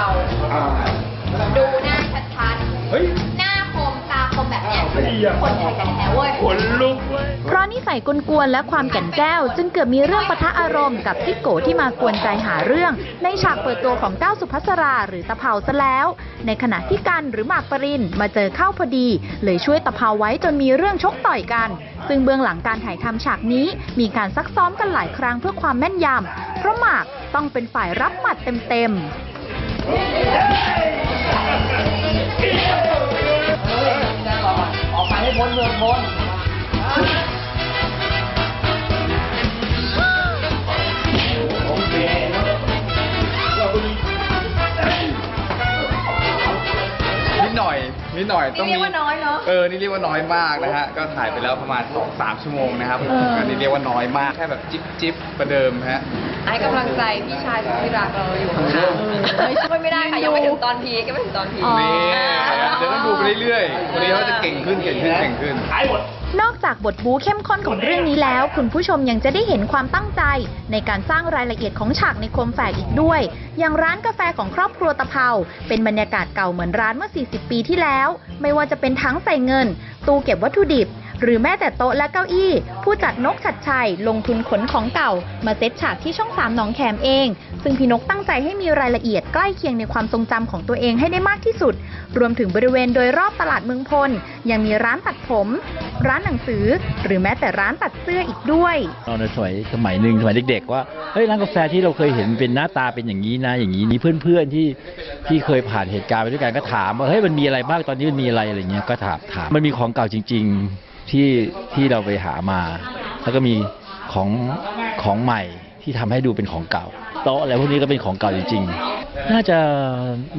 าอ่าดูหน้าชัดเฮ้ยๆ หน้าคมตาคมแบบเนี้ยเฮ้ยอย่าคนไทยแท้ๆเว้ย ขนลุกเว้ย เพราะนิสัยกวนๆและความแก่นแก้ว จึงเกือบมีเรื่องปะทะอารมณ์กับจิ๊กโกที่มากวนใจหาเรื่อง ในฉากเปิดตัวของก้าวสุภัสราหรือตะเภาซะแล้ว ในขณะที่กันหรือหมากปรินมาเจอเข้าพอดี เลยช่วยตะเภาไว้จนมีเรื่องชกต่อยกัน ซึ่งเบื้องหลังการถ่ายทำฉากนี้มีการซักซ้อมกันหลายครั้งเพื่อความแม่นยำเพราะหมากต้องเป็นฝ่ายรับหมัดเต็มๆ ออกไปให้พ้นเมืองพ้นโอเคเราก็มีนิดหน่อยนิดหน่อยต้องนี่มีเรียกว่าน้อยเนอะเออนี่เรียกว่าน้อยมากนะฮะก็ถ่ายไปแล้วประมาณ2อสามชั่วโมงนะครับก็นี่เรียกว่าน้อยมากแค่แบบจิ๊บจิ๊บประเดิมฮะ ให้กำลังใจพี่ชายสุดที่รักเราอยู่ข้างๆไม่ช่วยไม่ได้ค่ะยังไม่ถึงตอนพีคยังไม่ถึงตอนพีค นี่เดี๋ยวต้องดูไปเรื่อยๆคนนี้เขาจะเก่งขึ้นเก่งขึ้นเก่งขึ้นขายหมดนอกจากบทบู๊เข้มข้นของเรื่องนี้แล้ว คุณผู้ชมยังจะได้เห็นความตั้งใจ ในการสร้างรายละเอียดของฉากในโคมแฝกอีกด้วย อย่างร้านกาแฟของครอบครัวตะเภาเป็นบรรยากาศเก่าเหมือนร้านเมื่อ 40 ปีที่แล้ว ไม่ว่าจะเป็นทั้งใส่เงิน ตู้เก็บวัตถุดิบ หรือแม้แต่โต๊ะและเก้าอี้ ผู้จัดนกชัดชัยลงทุนขนของเก่า มาเซตฉากที่ช่องสามหนองแขมเอง ซึ่งพี่นกตั้งใจให้มีรายละเอียดใกล้เคียงในความทรงจำของตัวเองให้ได้มากที่สุด รวมถึงบริเวณโดยรอบตลาดเมืองพล ยังมีร้านตัดผม ร้านหนังสือ หรือแม้แต่ร้านตัดเสื้ออีกด้วยตอนในสมัยสมัยหนึ่งสมัยเด็กๆว่าเฮ้ยร้านกาแฟที่เราเคยเห็นเป็นหน้าตาเป็นอย่างนี้นะ อย่างนี้นี่เพื่อนๆที่ที่เคยผ่านเหตุการณ์ไปด้วยกันก็ถามว่าเฮ้ยมันมีอะไรบ้างตอนนี้มันมีอะไรอะไรเงี้ยก็ถามถามมันมีของเก่าจริง ๆ ที่ที่เราไปหามา แล้วก็มีของของใหม่ที่ทำให้ดูเป็นของเก่าโต๊ะอะไรพวกนี้ก็เป็นของเก่าจริงๆ น่าจะ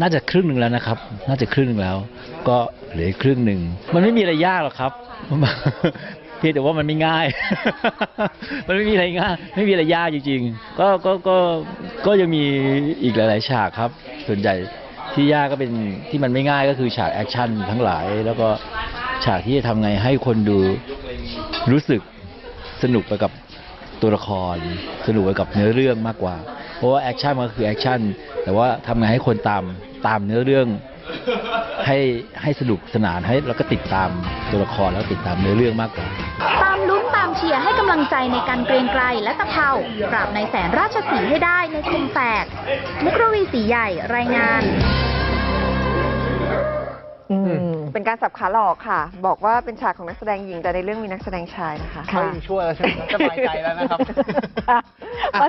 น่าจะครึ่งหนึ่งแล้วนะครับ น่าจะครึ่งหนึ่งแล้ว ก็เหลือครึ่งหนึ่ง มันไม่มีอะไรยากหรอกครับ เพียงแต่ว่ามันไม่ง่าย มันไม่มีอะไรง่าย ไม่มีอะไรยากจริง ๆ ก็ก็ก็ก็ยังมีอีกหลาย ๆ ฉากครับ ส่วนใหญ่ที่ยากก็เป็นที่มันไม่ง่ายก็คือฉากแอคชั่นทั้งหลายแล้วก็ ฉากที่จะทำไงให้คนดูรู้สึกสนุกไปกับตัวละคร สนุกไปกับเนื้อเรื่องมากกว่า เพราะว่าแอคชั่นมันคือแอคชั่นแต่ว่าทำไงให้คนตามตามเนื้อเรื่องให้ให้สนุกสนานให้แล้วก็ติดตามตัวละครแล้วติดตามเนื้อเรื่องมากกว่า ตามลุ้นตามเชียร์ให้กำลังใจในการเกรียงไกรและตะเภาปราบในแสนราชสีให้ได้ในคมแฝกมุกรวีสีใหญ่รายงาน การสับขาหลอกค่ะ บอกว่าเป็นฉากของนักแสดงหญิงแต่ในเรื่องมีนักแสดงชายนะคะ เขายังช่วยแล้วใช่ไหมสบายใจแล้วนะครับมา